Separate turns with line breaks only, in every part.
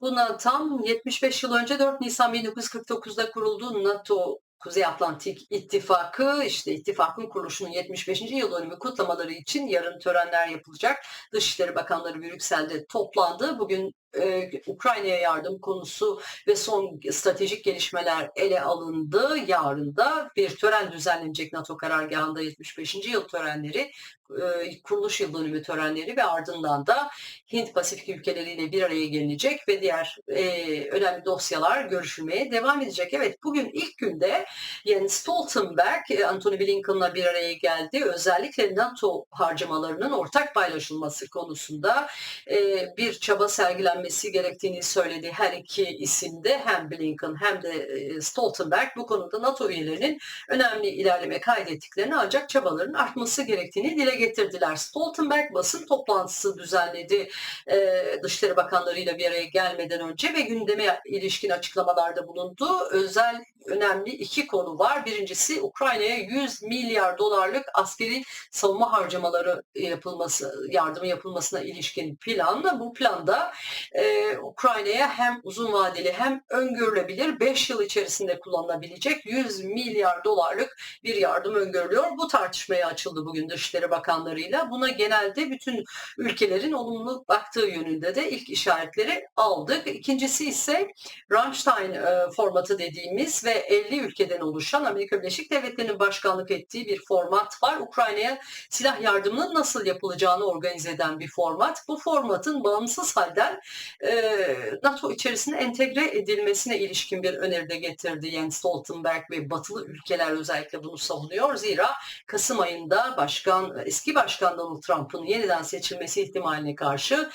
Buna tam 75 yıl önce 4 Nisan 1949'da kuruldu NATO Kuzey Atlantik İttifakı işte ittifakın kuruluşunun 75. yıl dönümü kutlamaları için yarın törenler yapılacak. Dışişleri Bakanları Brüksel'de toplandı. Bugün e, Ukrayna'ya yardım konusu ve son stratejik gelişmeler ele alındı. Yarın da bir tören düzenlenecek NATO karargahında 75. yıl törenleri, e, kuruluş yıl dönümü törenleri ve ardından da Hint Pasifik ülkeleriyle bir araya gelinecek ve diğer e, önemli dosyalar görüşülmeye devam edecek. Evet bugün ilk günde Jens Stoltenberg, e, Antony Blinken'la bir araya geldi. Özellikle NATO harcamalarının ortak paylaşılması konusunda e, bir çaba sergilenmesi gerektiğini söyledi. Her iki isimde hem Blinken hem de e, Stoltenberg bu konuda NATO üyelerinin önemli ilerleme kaydettiklerini ancak çabaların artması gerektiğini dile getirdiler. Stoltenberg basın toplantısı düzenledi e, Dışişleri Bakanlarıyla bir araya gelmeden önce ve gündeme ilişkin açıklamalarda bulundu. Özel önemli iki konu var. Birincisi Ukrayna'ya 100 milyar dolarlık askeri savunma harcamaları yapılması, yardımı yapılmasına ilişkin plan. Bu planda e, Ukrayna'ya hem uzun vadeli hem öngörülebilir 5 yıl içerisinde kullanılabilecek 100 milyar dolarlık bir yardım öngörülüyor. Bu tartışmaya açıldı bugün Dışişleri Bakanlarıyla. Buna genelde bütün ülkelerin olumlu baktığı yönünde de ilk işaretleri aldık. İkincisi ise Ramstein e, formatı dediğimiz ve 50 ülkeden oluşan Amerika Birleşik Devletleri'nin başkanlık ettiği bir format var. Ukrayna'ya silah yardımının nasıl yapılacağını organize eden bir format. Bu formatın bağımsız halden NATO içerisine entegre edilmesine ilişkin bir öneride getirdi Jens Stoltenberg ve batılı ülkeler özellikle bunu savunuyor. Zira Kasım ayında başkan eski başkan Donald Trump'ın yeniden seçilmesi ihtimaline karşı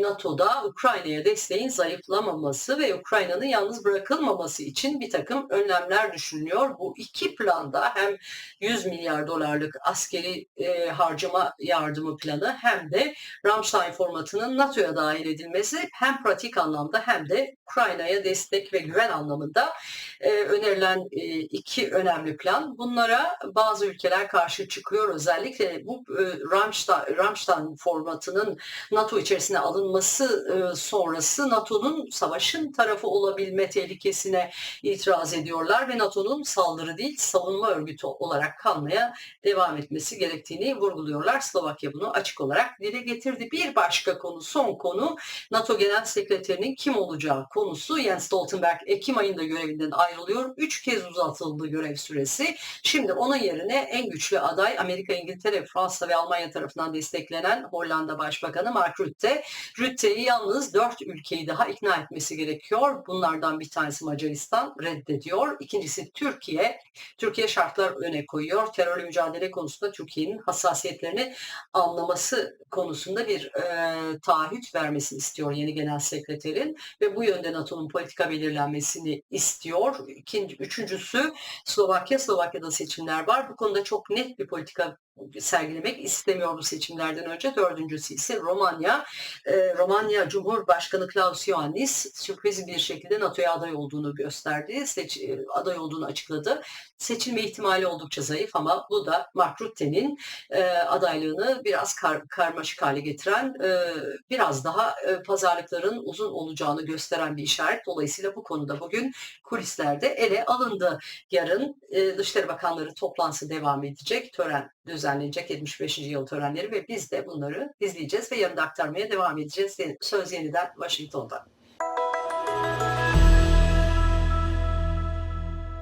NATO'da Ukrayna'ya desteğin zayıflamaması ve Ukrayna'nın yalnız bırakılmaması için bir takım önlemler düşünülüyor. Bu iki planda hem 100 milyar dolarlık askeri harcama yardımı planı hem de Ramstein formatının NATO'ya dahil edilmesi hem pratik anlamda hem de Ukrayna'ya destek ve güven anlamında e, önerilen e, iki önemli plan. Bunlara bazı ülkeler karşı çıkıyor. Özellikle bu e, Ramstein, Ramstein formatının NATO içerisine alınması e, sonrası NATO'nun savaşın tarafı olabilme tehlikesine itiraz ediyorlar ve NATO'nun saldırı değil savunma örgütü olarak kalmaya devam etmesi gerektiğini vurguluyorlar. Slovakya bunu açık olarak dile getirdi. Bir başka konu, son konu NATO Genel Sekreterinin kim olacağı konusu. Jens Stoltenberg Ekim ayında görevinden ayrılıyor. Üç kez uzatıldı görev süresi. Şimdi onun yerine en güçlü aday Amerika, İngiltere, Fransa ve Almanya tarafından desteklenen Hollanda Başbakanı Mark Rutte. Rutte'yi yalnız dört ülkeyi daha ikna etmesi gerekiyor. Bunlardan bir tanesi Macaristan reddediyor. İkincisi Türkiye. Türkiye şartlar öne koyuyor. Terörle mücadele konusunda Türkiye'nin hassasiyetlerini anlaması konusunda bir e, taahhüt vermesini istiyor yeni genel sekreterin ve bu yönde NATO'nun politika belirlenmesini istiyor. İkinci, üçüncüsü Slovakya. Slovakya'da seçimler var. Bu konuda çok net bir politika sergilemek istemiyor bu seçimlerden önce. Dördüncüsü ise Romanya. E, Romanya Cumhurbaşkanı Klaus Iohannis sürpriz bir şekilde NATO'ya aday olduğunu gösterdi. Seç, e, aday olduğunu açıkladı. Seçilme ihtimali oldukça zayıf ama bu da Mark Rutte'nin e, adaylığını biraz kar, karmaşık hale getiren, e, biraz daha e, pazarlıkların uzun olacağını gösteren bir işaret. Dolayısıyla bu konuda bugün kulislerde ele alındı. Yarın e, Dışişleri Bakanları toplantısı devam edecek. Tören düzenlenecek 75. yıl törenleri ve biz de bunları izleyeceğiz ve yarın aktarmaya devam edeceğiz. Söz yeniden Washington'da.